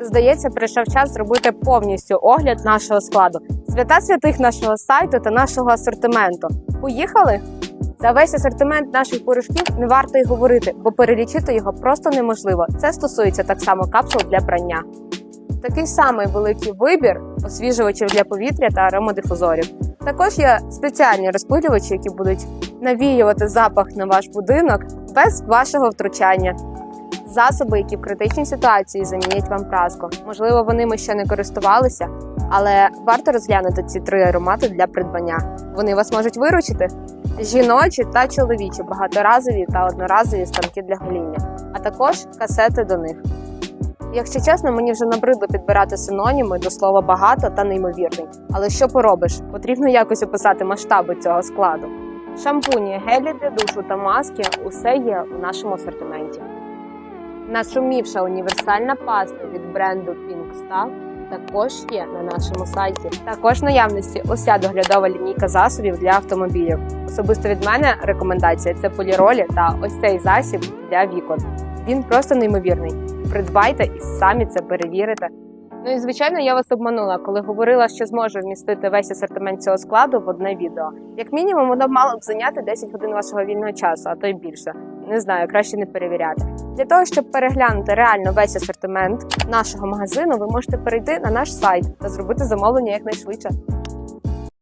Здається, прийшов час зробити повністю огляд нашого складу, свята святих нашого сайту та нашого асортименту. Поїхали? За весь асортимент наших порошків не варто й говорити, бо перелічити його просто неможливо. Це стосується так само капсул для прання. Такий самий великий вибір освіжувачів для повітря та аромодифузорів. Також є спеціальні розпилювачі, які будуть навіювати запах на ваш будинок без вашого втручання. Засоби, які в критичній ситуації замінять вам праску. Можливо, вони ми ще не користувалися, але варто розглянути ці три аромати для придбання. Вони вас можуть виручити. Жіночі та чоловічі, багаторазові та одноразові станки для гоління, а також касети до них. Якщо чесно, мені вже набридло підбирати синоніми до слова багато та неймовірний. Але що поробиш? Потрібно якось описати масштаби цього складу. Шампуні, гелі для душу та маски усе є у нашому асортименті. Нашумівша універсальна паста від бренду Pink також є на нашому сайті. Також наявності уся доглядова лінійка засобів для автомобілів. Особисто від мене рекомендація це поліролі та ось цей засіб для вікон. Він просто неймовірний. Придбайте і самі це перевірите. Ну і звичайно, я вас обманула, коли говорила, що зможу вмістити весь асортимент цього складу в одне відео. Як мінімум, воно мало б зайняти 10 годин вашого вільного часу, а то й більше. Не знаю, краще не перевіряти. Для того, щоб переглянути реально весь асортимент нашого магазину, ви можете перейти на наш сайт та зробити замовлення якнайшвидше.